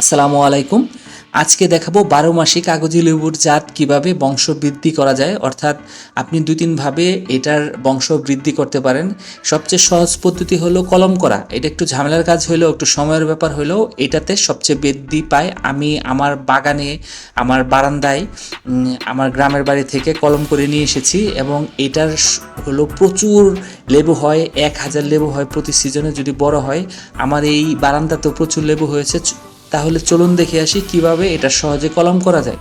আসসালামু আলাইকুম। আজকে দেখাবো বারো মাসি কাগজি লেবুর জাত কীভাবে বংশ বৃদ্ধি করা যায়, অর্থাৎ আপনি দুই তিনভাবে এটার বংশ বৃদ্ধি করতে পারেন। সবচেয়ে সহজ পদ্ধতি হলো কলম করা। এটা একটু ঝামেলার কাজ হলেও, একটু সময়ের ব্যাপার হলেও এটাতে সবচেয়ে বৃদ্ধি পায়। আমি আমার বাগানে, আমার বারান্দায় আমার গ্রামের বাড়ি থেকে কলম করে নিয়ে এসেছি এবং এটার হলো প্রচুর লেবু হয়, এক হাজার লেবু হয় প্রতি সিজনে যদি বড় হয়। আমার এই বারান্দাতেও প্রচুর লেবু হয়েছে। তাহলে চলুন দেখে আসি কীভাবে এটা সহজে কলম করা যায়।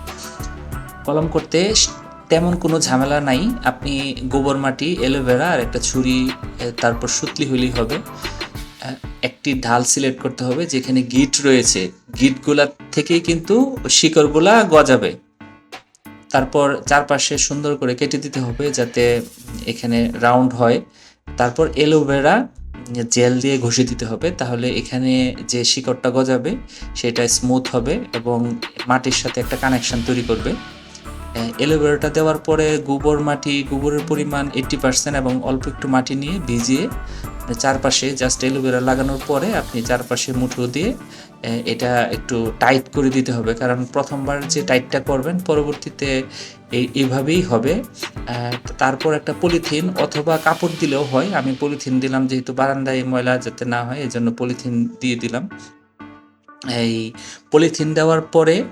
কলম করতে তেমন কোনো ঝামেলা নাই। আপনি গোবর মাটি, অ্যালোভেরা আর একটা ছুরি তারপর সুতলি হলেই হবে। একটি ঢাল সিলেক্ট করতে হবে যেখানে গিট রয়েছে। গিটগুলা থেকেই কিন্তু শিকড়গুলা গজাবে। তারপর চারপাশে সুন্দর করে কেটে দিতে হবে যাতে এখানে রাউন্ড হয়। তারপর এলোভেরা জেল দিয়ে ঘষে দিতে হবে, তাহলে এখানে যে শিকড়টা গজাবে, সেটা স্মুথ হবে এবং মাটির সাথে একটা কানেকশন তৈরি করবে। এলোভেরাটা দেওয়ার পরে গোবর মাটি, গোবরের পরিমাণ এইট্টি পার্সেন্ট এবং অল্প একটু মাটি নিয়ে ভিজিয়ে চারপাশে জাস্ট এলোভেরা লাগানোর পরে আপনি চারপাশে মুঠো দিয়ে এটা একটু টাইট করে দিতে হবে। কারণ প্রথমবার যে টাইটটা করবেন, পরবর্তীতে এই এইভাবেই হবে। তারপর একটা পলিথিন অথবা কাপড় দিলেও হয়। আমি পলিথিন দিলাম যেহেতু বারান্দায় ময়লা যাতে না হয় এই জন্য পলিথিন দিয়ে দিলাম। এই পলিথিন দেওয়ার পরে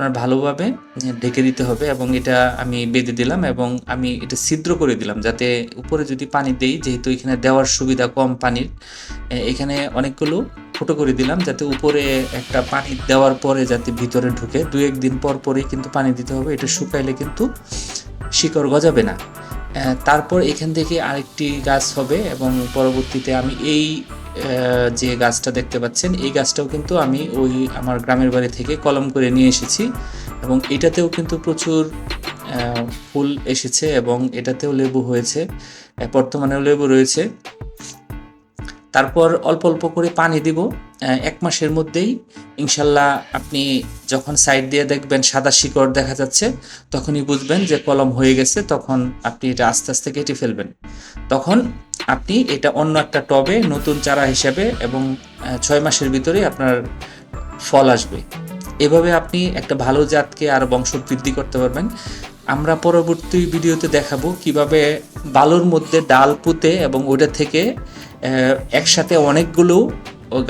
আপনার ভালোভাবে ঢেকে দিতে হবে এবং এটা আমি বেঁধে দিলাম এবং আমি এটা ছিদ্র করে দিলাম যাতে উপরে যদি পানি দেই, যেহেতু এখানে দেওয়ার সুবিধা কম পানির এখানে অনেকগুলো ফুটো করে দিলাম যাতে উপরে একটা পানি দেওয়ার পরে যাতে ভিতরে ঢুকে। দু একদিন পর পরেই কিন্তু পানি দিতে হবে, এটা শুকাইলে কিন্তু শিকড় গজাবে না। তারপর এখান থেকে আরেকটি গাছ হবে এবং পরবর্তীতে আমি এই যে গাছটা দেখতে পাচ্ছেন, এই গাছটাও কিন্তু আমি ওই আমার গ্রামের বাড়ি থেকে কলম করে নিয়ে এসেছি এবং এটাতেও কিন্তু প্রচুর ফুল এসেছে এবং এটাতেও লেবু হয়েছে। বর্তমানেও লেবু রয়েছে। তারপর অল্প অল্প করে পানি দিব এক মাসের মধ্যেই ইনশাল্লাহ আপনি যখন সাইড দিয়ে দেখবেন সাদা শিকড় দেখা যাচ্ছে, তখনই বুঝবেন যে কলম হয়ে গেছে, তখন আপনি এটা আস্তে আস্তে কেটে ফেলবেন। তখন আপনি এটা অন্য একটা টবে নতুন চারা হিসাবে এবং ছয় মাসের ভিতরে আপনার ফল আসবে। এভাবে আপনি একটা ভালো জাতকে আর বংশ বৃদ্ধি করতে পারবেন। আমরা পরবর্তী ভিডিওতে দেখাবো কীভাবে বালুর মধ্যে ডাল পুঁতে এবং ওটা থেকে একসাথে অনেকগুলো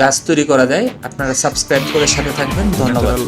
গাছ তৈরি করা যায়। আপনারা সাবস্ক্রাইব করে সাথে থাকবেন। ধন্যবাদ।